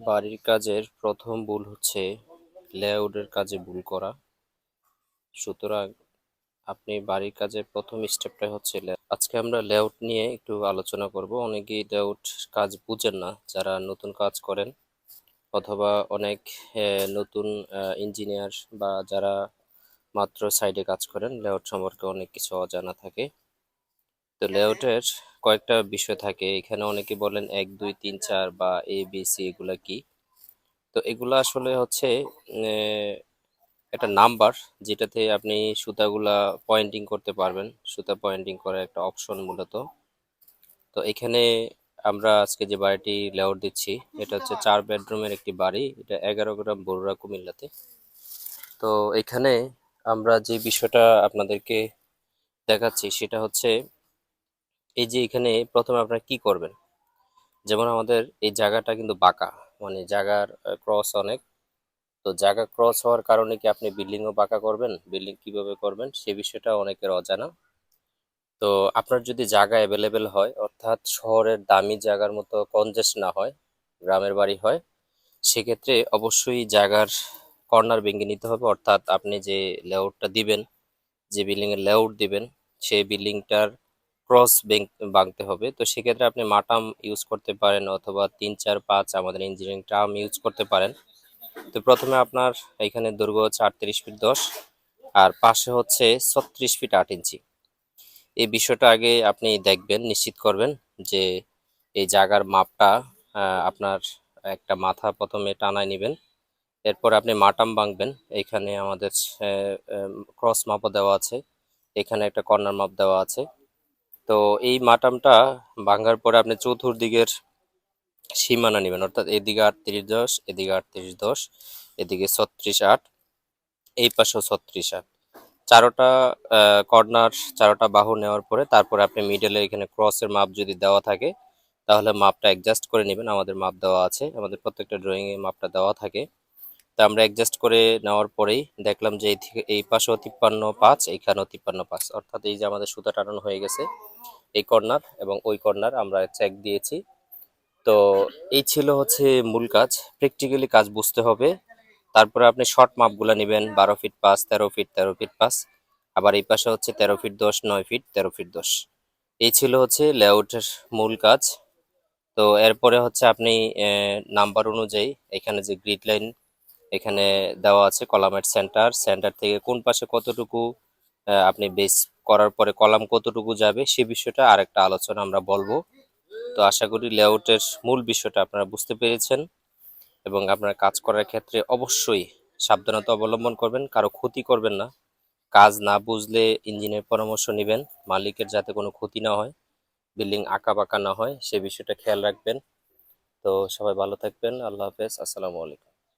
বাড়ির কাজের প্রথম ভুল হচ্ছে লেআউটের কাজে ভুল করা। সুতরাং আপনি বাড়ির কাজের প্রথম স্টেপটা হচ্ছে। আজকে আমরা লেআউট নিয়ে একটু আলোচনা করব। অনেকেই লেআউট কাজ বুঝেন না যারা নতুন কাজ করেন অথবা অনেক নতুন ইঞ্জিনিয়ার বা যারা মাত্র সাইডে কাজ করেন লেআউট সম্পর্কে অনেক কিছু অজানা থাকে। তো লেআউটের কয়েকটা বিষয় থাকে। এখানে অনেকে বলেন এক, দুই, তিন, চার বা এ বি সি এগুলা কি? তো এগুলো আসলে হচ্ছে একটা নাম্বার যেটাতে আপনি সুতাগুলা পয়েন্টিং করতে পারবেন। সুতা পয়েন্টিং করার একটা অপশন মূলত। তো এখানে আমরা আজকে যে বাড়িটি লেআউট দিচ্ছি, এটা হচ্ছে চার বেডরুমের একটি বাড়ি। এটা এগারো গ্রাম বড়ুয়া কুমিল্লাতে। তো এখানে আমরা যে বিষয়টা আপনাদেরকে দেখাচ্ছি, সেটা হচ্ছে এই যে এখানে প্রথমে আপনারা কি করবেন? যেমন আমাদের এই জায়গাটা কিন্তু বাঁকা মানে জায়গার ক্রস অনেক। তো জায়গা ক্রস হওয়ার কারণে কি আপনি বিল্ডিংও বাঁকা করবেন? বিল্ডিং কীভাবে করবেন? সে বিষয়টা অনেকের অজানা। তো আপনার যদি জায়গা অ্যাভেলেবেল হয়, অর্থাৎ শহরের দামি জায়গার মতো কনজেস্ট না হয়, গ্রামের বাড়ি হয়, সেক্ষেত্রে অবশ্যই জায়গার কর্নার ভেঙে নিতে হবে। অর্থাৎ আপনি যে লেআউটটা দিবেন, যে বিল্ডিং এর লেআউট দিবেন, সেই বিল্ডিংটার ক্রস ভাঙতে হবে। তো সেক্ষেত্রে আপনি মাটাম ইউজ করতে পারেন অথবা তিন, চার, পাঁচ আমাদের ইঞ্জিনিয়ারিং টার্ম ইউজ করতে পারেন। তো প্রথমে আপনার এখানে দৈর্ঘ্য হচ্ছে আটত্রিশ ফিট দশ আর পাশে হচ্ছে ছত্রিশ ফিট আট ইঞ্চি। এই বিষয়টা আগে আপনি দেখবেন, নিশ্চিত করবেন যে এই জায়গার মাপটা আপনার একটা মাথা প্রথমে টানায় নেবেন। এরপর আপনি মাটাম ভাঙবেন এখানে আমাদের ক্রস মাপও দেওয়া আছে। এখানে একটা কর্নার মাপ দেওয়া আছে। তো এই মাটামটা ভাঙার পরে আপনি চতুর্দিকের সীমানা নেবেন, অর্থাৎ এদিকে আটত্রিশ দশ, এদিকে আটত্রিশ দশ, এদিকে ছত্রিশ আট, এই পাশেও ছত্রিশ আট। চারোটা কর্নার, চারোটা বাহু নেওয়ার পরে তারপরে আপনি মিডলে এখানে ক্রসের মাপ যদি দেওয়া থাকে, তাহলে মাপটা অ্যাডজাস্ট করে নেবেন। আমাদের মাপ দেওয়া আছে, আমাদের প্রত্যেকটা ড্রয়িংয়ে মাপটা দেওয়া থাকে। তা আমরা অ্যাডজাস্ট করে নেওয়ার পরেই দেখলাম যে এই পাশেও তিপ্পান্ন পাঁচ, এইখানেও তিপ্পান্ন পাঁচ। অর্থাৎ এই যে আমাদের সুতা টানানো হয়ে গেছে, এই কর্নার এবং ওই কর্নার আমরা চেক দিয়েছি। তো এই ছিল হচ্ছে মূল কাজ। প্র্যাকটিক্যালি কাজ বুঝতে হবে। তারপরে আপনি শর্ট মাপগুলো নেবেন, বারো ফিট পাঁচ, তেরো ফিট তেরো ফিট পাঁচ। আবার এই পাশে হচ্ছে তেরো ফিট দশ, নয় ফিট তেরো ফিট দশ। এই ছিল হচ্ছে লেআউটের মূল কাজ। তো এরপরে হচ্ছে আপনি নাম্বার অনুযায়ী এখানে যে গ্রিড লাইন এখানে দেওয়া আছে কলামের সেন্টার সেন্টার থেকে কোন পাশে কতটুকু আপনি বেস করার পরে কলাম কতটুকু যাবে সে বিষয়টা আরেকটা আলোচনা আমরা বলব। তো আশা করি লেআউটের মূল বিষয়টা আপনারা বুঝতে পেরেছেন এবং আপনার কাজ করার ক্ষেত্রে অবশ্যই সাবধানতা অবলম্বন করবেন, কারও ক্ষতি করবেন না। কাজ না বুঝলে ইঞ্জিনের পরামর্শ নেবেন, মালিকের যাতে কোনো ক্ষতি না হয় বিল্ডিং আঁকা বাঁকা না হয় সে বিষয়টা খেয়াল রাখবেন। তো সবাই ভালো থাকবেন, আল্লাহ হাফেজ, আসসালামু আলাইকুম।